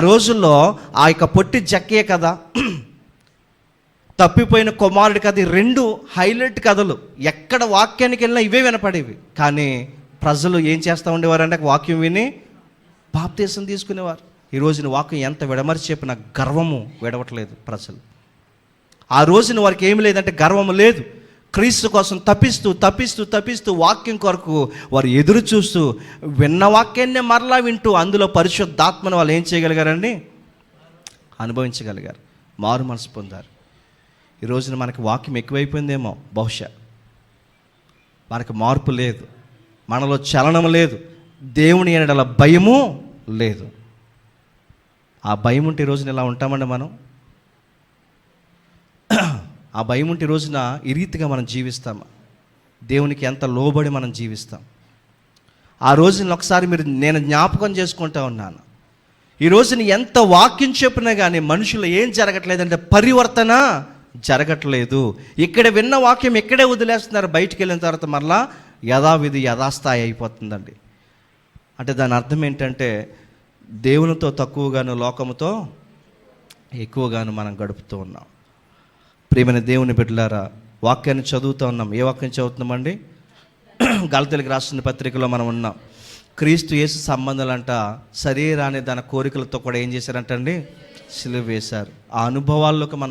రోజుల్లో ఆ యొక్క పొట్టి జక్కే కథ తప్పిపోయిన కుమారుడి కథ రెండు హైలైట్ కథలు. ఎక్కడ వాక్యానికి వెళ్ళినా ఇవే వినపడేవి. కానీ ప్రజలు ఏం చేస్తూ ఉండేవారంటే వాక్యం విని బాప్తీసం తీసుకునేవారు. ఈ రోజున వాక్యం ఎంత విడమర్చి చెప్పిన గర్వము విడవట్లేదు ప్రజలు. ఆ రోజున వారికి ఏమి లేదంటే గర్వము లేదు. క్రీస్తు కోసం తప్పిస్తూ తప్పిస్తూ తప్పిస్తూ వాక్యం కొరకు వారు ఎదురు చూస్తూ విన్న వాక్యాన్నే మరలా వింటూ అందులో పరిశుద్ధాత్మను వాళ్ళు ఏం చేయగలిగారండి? అనుభవించగలిగారు. మారు మనసు పొందారు. ఈ రోజున మనకి వాక్యం ఎక్కువైపోయిందేమో బహుశా. మనకు మార్పు లేదు. మనలో చలనం లేదు. దేవుని అనడల భయము లేదు. ఆ భయం ఉంటే ఈ రోజున ఇలా ఉంటామండి మనం? ఆ భయం ఉంటే రోజున ఈ రీతిగా మనం జీవిస్తాం. దేవునికి ఎంత లోబడి మనం జీవిస్తాం. ఆ రోజున ఒకసారి మీరు నేను జ్ఞాపకం చేసుకుంటా ఉన్నాను. ఈ రోజున ఎంత వాక్యం చెప్పినా కానీ మనుషులు ఏం జరగట్లేదంటే పరివర్తన జరగట్లేదు. ఇక్కడ విన్న వాక్యం ఇక్కడే వదిలేస్తున్నారు. బయటికి వెళ్ళిన తర్వాత మరలా యథావిధి యథాస్థాయి అయిపోతుందండి. అంటే దాని అర్థం ఏంటంటే దేవునితో తక్కువగాను లోకముతో ఎక్కువగాను మనం గడుపుతూ ఉన్నాం. ప్రియమైన దేవుని బిడ్డలారా వాక్యాన్ని చదువుతూ ఉన్నాం. ఏ వాక్యం చదువుతున్నామండి? గలతెలికి రాసిన పత్రికలో మనం ఉన్నాం. క్రీస్తు యేసు సంబంధాలంట శరీరాన్ని దాని కోరికలతో కూడా ఏం చేశారంటండి? సిలువ వేశారు. ఆ అనుభవాల్లోకి మనం